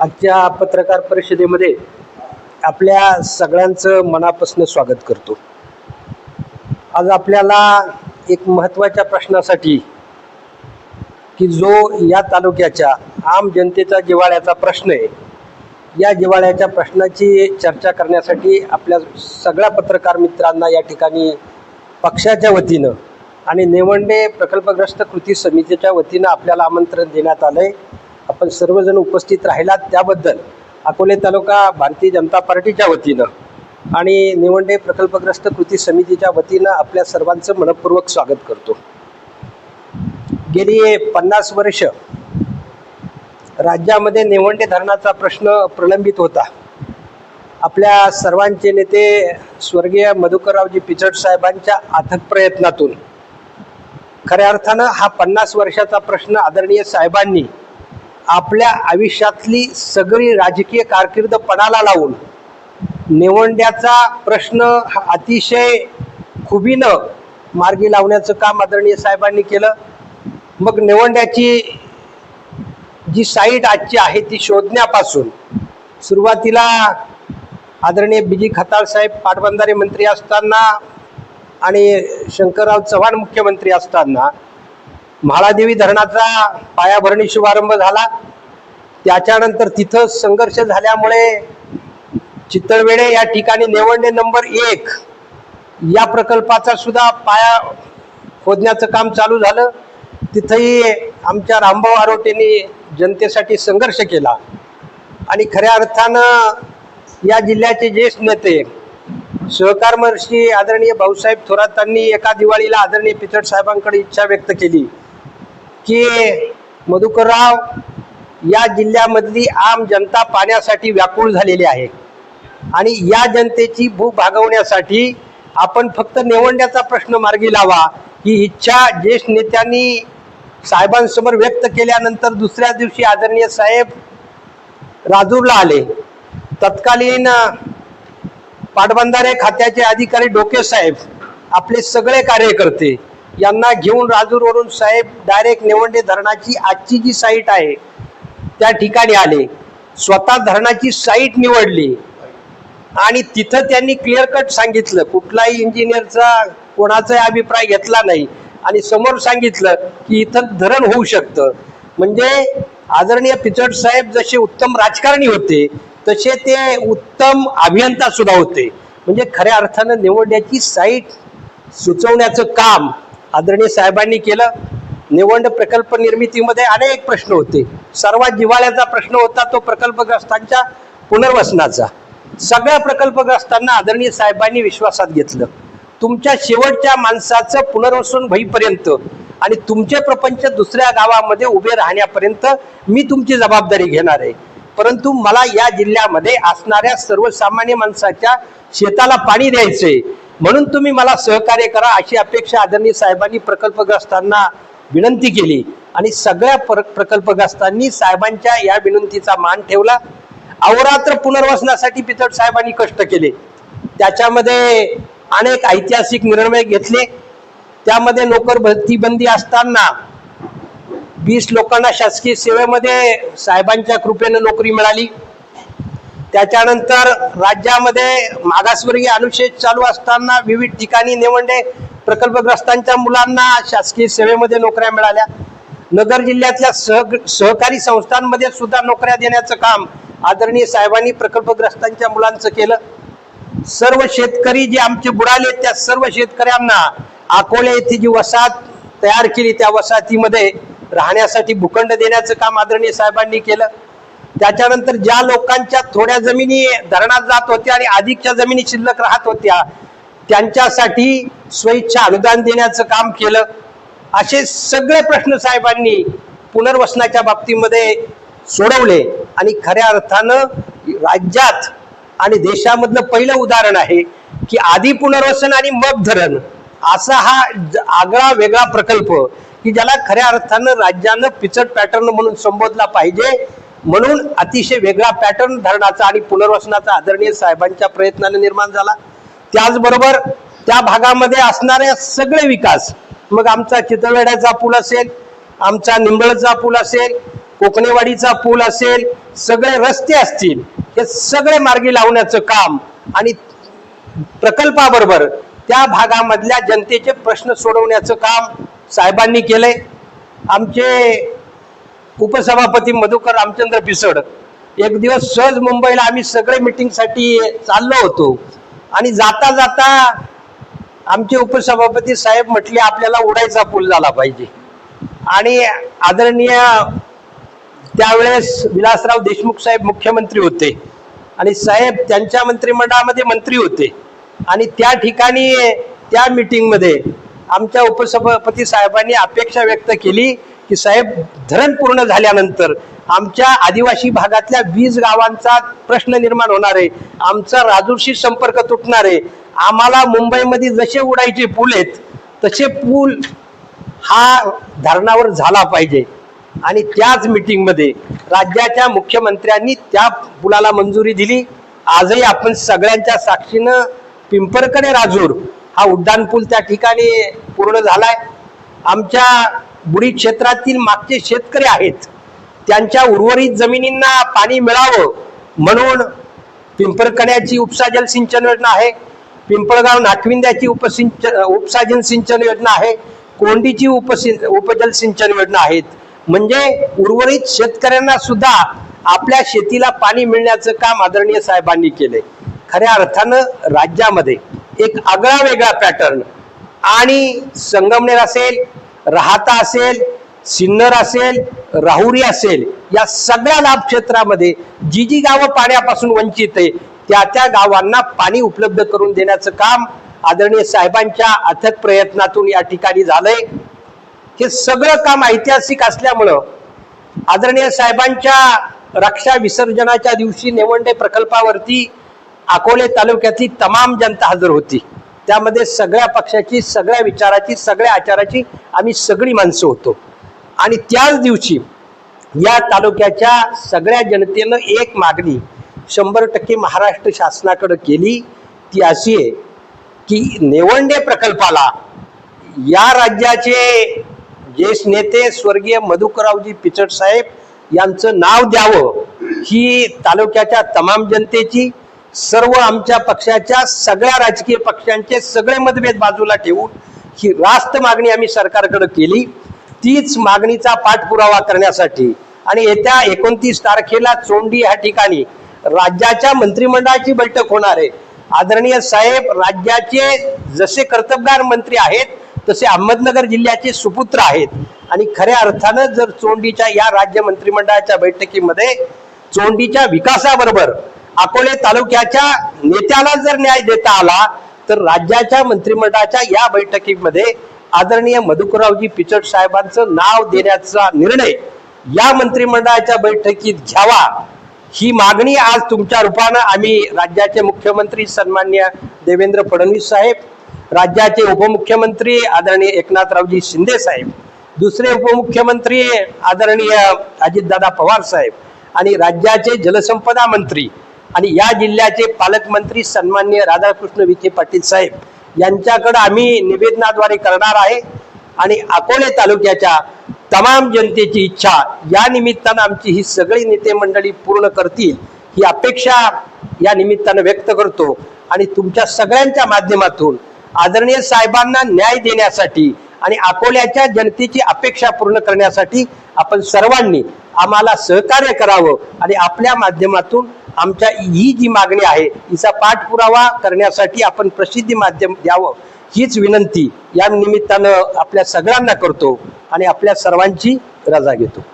आजच्या पत्रकार परिषदेमध्ये आपल्या सगळ्यांचं मनापासून स्वागत करतो. आज आपल्याला एक महत्त्वाच्या प्रश्नासाठी की जो या तालुक्याच्या आम जनतेचा जिव्हाळ्याचा प्रश्न आहे या जिव्हाळ्याच्या प्रश्नाची चर्चा करण्यासाठी आपल्या सगळ्या पत्रकार मित्रांना या ठिकाणी पक्षाच्या वतीनं आणि नेवंडे प्रकल्पग्रस्त कृती समितीच्या वतीनं आपल्याला आमंत्रण देण्यात आलं आहे आपण सर्वजण उपस्थित राहिलात त्याबद्दल अकोले तालुका भारतीय जनता पार्टीच्या वतीनं आणि निवंडे प्रकल्पग्रस्त कृती समितीच्या वतीनं आपल्या सर्वांचं मनपूर्वक स्वागत करतो. गेली पन्नास वर्ष राज्यामध्ये निवंडे धरणाचा प्रश्न प्रलंबित होता. आपल्या सर्वांचे नेते स्वर्गीय मधुकररावजी पिचड साहेबांच्या अथक प्रयत्नातून. खऱ्या अर्थानं हा पन्नास वर्षाचा प्रश्न आदरणीय साहेबांनी आपल्या आयुष्यातली सगळी राजकीय कारकीर्द पणाला लावून निवंड्याचा प्रश्न हा अतिशय खुबीनं मार्गी लावण्याचं काम आदरणीय साहेबांनी केलं. मग निवंड्याची जी साईट आजची आहे ती शोधण्यापासून सुरुवातीला आदरणीय बिजी खताळ साहेब पाटबंधारे मंत्री असताना आणि शंकरराव चव्हाण मुख्यमंत्री असताना म्हाळादेवी धरणाचा पायाभरणी शुभारंभ झाला. त्याच्यानंतर तिथं संघर्ष झाल्यामुळे चितळवेडे या ठिकाणी नेवंडे नंबर एक या प्रकल्पाचा सुद्धा पाया खोदण्याचं काम चालू झालं. तिथंही आमच्या रामभाऊ आरोटेंनी जनतेसाठी संघर्ष केला. आणि खऱ्या अर्थानं या जिल्ह्याचे ज्येष्ठ नेते सहकार महर्षी आदरणीय भाऊसाहेब थोरातांनी एका दिवाळीला आदरणीय पिचड साहेबांकडे इच्छा व्यक्त केली की मधुकरराव या जिल्ह्यामधली आम जनता पाण्यासाठी व्याकुळ झालेली आहे. आणि या जनतेची भूक भागवण्यासाठी आपण फक्त निवडण्याचा प्रश्न मार्गी लावा ही इच्छा ज्येष्ठ नेत्यांनी साहेबांसमोर व्यक्त केल्यानंतर दुसऱ्या दिवशी आदरणीय साहेब राजूरला आले. तत्कालीन पाटबंधारे खात्याचे अधिकारी डोके साहेब आपले सगळे कार्यकर्ते यांना घेऊन राजूरवरून साहेब डायरेक्ट निवंडे धरणाची आजची जी साईट आहे त्या ठिकाणी आले. स्वतः धरणाची साईट निवडली. आणि तिथं त्यांनी क्लिअर कट सांगितलं. कुठलाही इंजिनियरचा कोणाचाही अभिप्राय घेतला नाही. आणि समोर सांगितलं की इथं धरण होऊ शकतं. म्हणजे आदरणीय पिचड साहेब जसे उत्तम राजकारणी होते तसे ते उत्तम अभियंता सुद्धा होते. म्हणजे खऱ्या अर्थानं निवडण्याची साईट सुचवण्याचं काम आदरणीय साहेबांनी केलं. निवड प्रकल्प निर्मितीमध्ये अनेक प्रश्न होते. सर्वात जिव्हाळ्याचा प्रश्न होता तो प्रकल्पग्रस्तांच्या पुनर्वसनाचा. सगळ्या प्रकल्पग्रस्तांना आदरणीय साहेबांनी विश्वासात घेतलं. तुमच्या शेवटच्या माणसाचं पुनर्वसन होईपर्यंत आणि तुमचे प्रपंच दुसऱ्या गावामध्ये उभे राहण्यापर्यंत मी तुमची जबाबदारी घेणार आहे. परंतु मला या जिल्ह्यामध्ये असणाऱ्या सर्वसामान्य माणसाच्या शेताला पाणी द्यायचंय. म्हणून तुम्ही मला सहकार्य करा अशी अपेक्षा आदरणीय साहेबांनी प्रकल्पग्रस्तांना विनंती केली. आणि सगळ्या प्र- प्रकल्पग्रस्तांनी साहेबांच्या या विनंतीचा मान ठेवला. अवरात्र पुनर्वसनासाठी पितळ साहेबांनी कष्ट केले. त्याच्यामध्ये अनेक ऐतिहासिक निर्णय घेतले. त्यामध्ये नोकर भरती बंदी असताना वीस लोकांना शासकीय सेवेमध्ये साहेबांच्या कृपेनं नोकरी मिळाली. त्याच्यानंतर राज्यामध्ये मागासवर्गीय अनुच्छेद चालू असताना विविध ठिकाणी नेवंडे प्रकल्पग्रस्तांच्या मुलांना शासकीय सेवेमध्ये नोकऱ्या मिळाल्या. नगर जिल्ह्यातल्या सह सहकारी संस्थांमध्ये सुद्धा नोकऱ्या देण्याचं काम आदरणीय साहेबांनी प्रकल्पग्रस्तांच्या मुलांचं केलं. सर्व शेतकरी जे आमचे बुडाले त्या सर्व शेतकऱ्यांना अकोले येथे जी वसाहत तयार केली त्या वसाहतीमध्ये राहण्यासाठी भूखंड देण्याचं काम आदरणीय साहेबांनी केलं. त्याच्यानंतर ज्या लोकांच्या थोड्या जमिनी धरणात जात होत्या आणि अधिकच्या जमिनी शिल्लक राहत होत्या त्यांच्यासाठी स्वेच्छा अनुदान देण्याचं काम केलं. असे सगळे प्रश्न साहेबांनी पुनर्वसनाच्या बाबतीमध्ये सोडवले. आणि खऱ्या अर्थानं राज्यात आणि देशामधलं पहिलं उदाहरण आहे की आधी पुनर्वसन आणि मग धरण. असा हा ज- आगळा वेगळा प्रकल्प की ज्याला खऱ्या अर्थानं राज्यानं पिचट पॅटर्न म्हणून संबोधला पाहिजे. म्हणून अतिशय वेगळा पॅटर्न धरणाचा आणि पुनर्वसनाचा आदरणीय साहेबांच्या प्रयत्नाने निर्माण झाला. त्याचबरोबर त्या भागामध्ये असणाऱ्या सगळे विकास. मग आमचा चितळवेड्याचा पूल असेल आमचा निंबळचा पूल असेल कोकणेवाडीचा पूल असेल सगळे रस्ते असतील हे सगळे मार्गी लावण्याचं काम आणि प्रकल्पाबरोबर त्या भागामधल्या जनतेचे प्रश्न सोडवण्याचं काम साहेबांनी केलंय. आमचे उपसभापती मधुकर रामचंद्र पिसड एक दिवस सहज मुंबईला आम्ही सगळे मिटिंगसाठी चाललो होतो. आणि जाता जाता आमचे उपसभापती साहेब म्हटले आपल्याला उडायचा पूल झाला पाहिजे. आणि आदरणीय त्यावेळेस विलासराव देशमुख साहेब मुख्यमंत्री होते आणि साहेब त्यांच्या मंत्रिमंडळामध्ये मंत्री होते. आणि त्या ठिकाणी त्या मीटिंगमध्ये आमच्या उपसभापती साहेबांनी अपेक्षा व्यक्त केली की साहेब धरण पूर्ण झाल्यानंतर आमच्या आदिवासी भागातल्या वीज गावांचा प्रश्न निर्माण होणार आहे. आमचा राजूरशी संपर्क तुटणार आहे. आम्हाला मुंबईमध्ये जसे उडायचे पूल आहेत तसे पूल हा धरणावर झाला पाहिजे. आणि त्याच मीटिंगमध्ये राज्याच्या मुख्यमंत्र्यांनी त्या पुलाला मंजुरी दिली. आजही आपण सगळ्यांच्या साक्षीनं पिंपरकडे राजूर हा उड्डाण पूल त्या ठिकाणी पूर्ण झालाय. आमच्या बुडी क्षेत्रातील मागचे शेतकरी आहेत. त्यांच्या उर्वरित जमिनींना पाणी मिळावं म्हणून पिंपळकण्याची उपसा जलसिंचन योजना आहे. पिंपळगाव नाटविंद्याची उपसिंचन उपसाजन सिंचन योजना आहे. कोंडीची उपसि उपजल सिंचन योजना आहेत. म्हणजे उर्वरित शेतकऱ्यांना सुद्धा आपल्या शेतीला पाणी मिळण्याचं काम आदरणीय साहेबांनी केले खऱ्या अर्थानं राज्यामध्ये एक आगळा वेगळा पॅटर्न आणि संगमनेर असेल राहता असेल सिन्नर असेल राहुरी असेल या सगळ्या लाभ क्षेत्रामध्ये जी जी गावं पाण्यापासून वंचित आहे त्या त्या गावांना पाणी उपलब्ध करून देण्याचं काम आदरणीय साहेबांच्या अथक प्रयत्नातून या ठिकाणी झालंय. हे सगळं काम ऐतिहासिक असल्यामुळं आदरणीय साहेबांच्या रक्षा विसर्जनाच्या दिवशी नेवंडे प्रकल्पावरती अकोले तालुक्यातली तमाम जनता हजर होती. त्यामध्ये सगळ्या पक्षाची सगळ्या विचाराची सगळ्या आचाराची आम्ही सगळी माणसं होतो. आणि त्याच दिवशी या तालुक्याच्या सगळ्या जनतेनं एक मागणी शंभर टक्के महाराष्ट्र शासनाकडे केली. ती अशी आहे की नेवंडे प्रकल्पाला या राज्याचे ज्येष्ठ नेते स्वर्गीय मधुकररावजी पिचट साहेब यांचं नाव द्यावं ही तालुक्याच्या तमाम जनतेची सर्व आमच्या पक्षाच्या सगळ्या राजकीय पक्षांचे सगळे मतभेद बाजूला ठेवून ही रास्त मागणी आम्ही सरकारकडे केली. तीच मागणीचा पाठपुरावा करण्यासाठी आणि येत्या एकोणतीस तारखेला चोंडी या ठिकाणी राज्याच्या मंत्रिमंडळाची बैठक होणार आहे. आदरणीय साहेब राज्याचे जसे कर्तबगार मंत्री आहेत तसे अहमदनगर जिल्ह्याचे सुपुत्र आहेत. आणि खऱ्या अर्थानं जर चोंडीच्या या राज्य मंत्रिमंडळाच्या बैठकीमध्ये चोंडीच्या विकासाबरोबर अकोले तालुक्याच्या नेत्याला जर न्याय देता आला तर राज्याच्या मंत्रिमंडळाच्या या बैठकीमध्ये आदरणीय मधुकररावजी पिचड साहेबांचं नाव देण्याचा निर्णय या मंत्रिमंडळाच्या बैठकीत घ्यावा. ही मागणी आज तुमच्या रूपानं आम्ही राज्याचे मुख्यमंत्री सन्मान्य देवेंद्र फडणवीस साहेब राज्याचे उपमुख्यमंत्री आदरणीय एकनाथरावजी शिंदे साहेब दुसरे उपमुख्यमंत्री आदरणीय अजितदादा पवार साहेब आणि राज्याचे जलसंपदा मंत्री आणि या जिल्ह्याचे पालकमंत्री सन्मान्य राधाकृष्ण विखे पाटील साहेब यांच्याकडे आम्ही निवेदनाद्वारे करणार आहे. आणि अकोले तालुक्याच्या तमाम जनतेची इच्छा या निमित्तानं आमची ही सगळी नेते मंडळी पूर्ण करतील ही अपेक्षा या निमित्तानं व्यक्त करतो. आणि तुमच्या सगळ्यांच्या माध्यमातून आदरणीय साहेबांना न्याय देण्यासाठी आणि अकोल्याच्या जनतेची अपेक्षा पूर्ण करण्यासाठी आपण सर्वांनी आम्हाला सहकार्य करावं आणि आपल्या माध्यमातून आमच्या ही जी मागणी आहे हिचा पाठपुरावा करण्यासाठी आपण प्रसिद्धी माध्यम द्यावं हीच विनंती या निमित्तानं आपल्या सगळ्यांना करतो आणि आपल्या सर्वांची रजा घेतो.